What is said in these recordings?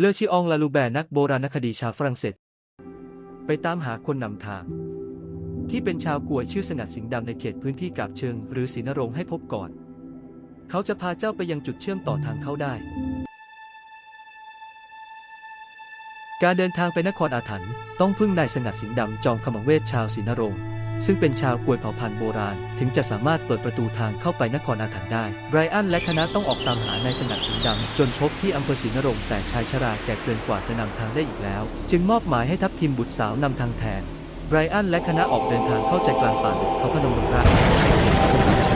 เลอชิอองลาลูแบนักโบราณคดีชาวฝรั่งเศส ไปตามหาคนนำทาง ที่เป็นชาวกัวชื่อสงัดสิงห์ดำในเขตพื้นที่กาบเชิง หรือศรีนรงให้พบก่อน เขาจะพาเจ้าไปยังจุดเชื่อมต่อทางเข้าได้ การเดินทางไปนครอาถรรพ์ต้องพึ่งนายสงัดสิงห์ดำจอมขมังเวทชาวศรีนรงค์ ซึ่งเป็นชาวกวยเผ่าพันธุ์โบราณ ถึงจะสามารถเปิดประตูทางเข้าไปนครอาถรรพ์ได้ ไบรอันและคณะต้องออกตามหานายสงัดสิงดำจนพบที่อำเภอศรีนรงค์แต่ชายชราแก่เกินกว่าจะนำทางได้อีกแล้ว จึงมอบหมายให้ทัพทีมบุตรสาวนำทางแทน ไบรอันและคณะออกเดินทางเข้าใจกลางป่าลึกเขาพนมมือราบให้เกียรติผู้นำช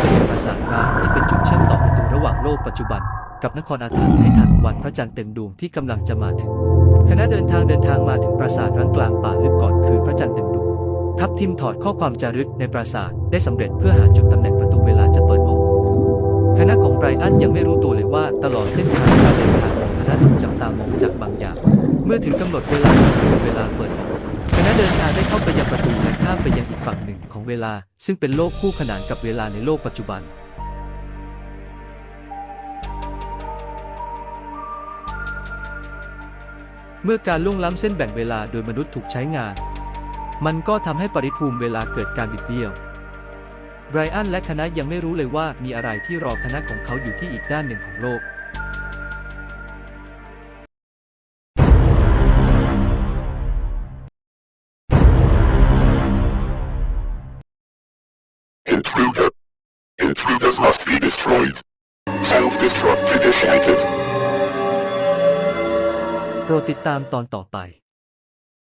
เป็นปราสาทร้างที่เป็นจุดเชื่อมต่อประตูระหว่างโลกปัจจุบัน กับนครอาถรรพ์ให้ทันวันพระจันทร์เต็มดวงที่กำลังจะมาถึง คณะเดินทางเดินทางมาถึงปราสาทร้างกลางป่าลึกก่อนคืนพระจันทร์เต็มดวง ทัพทิมถอดข้อความจารึกในปราสาทได้สำเร็จเพื่อหาจุดตำแหน่งประตูเวลาจะเปิดออก คณะของไบรอันยังไม่รู้ตัวเลยว่าตลอดเส้นทางการเดินทางของคณะถูกจับตามองจากบางอย่าง เมื่อถึงกำหนดเวลาเวลาเปิดออกคณะเดินทางได้เข้าไปยังประตูและข้ามไปยังอีกฝั่งหนึ่งของเวลา ซึ่งเป็นโลกคู่ขนานกับเวลาในโลกปัจจุบันเมื่อการล่วงล้ำเส้นแบ่งเวลาโดยมนุษย์ถูกใช้งาน มันก็ทำให้ปริภูมิเวลาเกิดการบิดเบี้ยว ไบรอันและคณะยังไม่รู้เลยว่ามีอะไรที่รอคณะของเขาอยู่ที่อีกด้านหนึ่งของโลก Intruder. Intruders must be destroyed. Self-destruct initiated. โปรดติดตามตอนต่อไป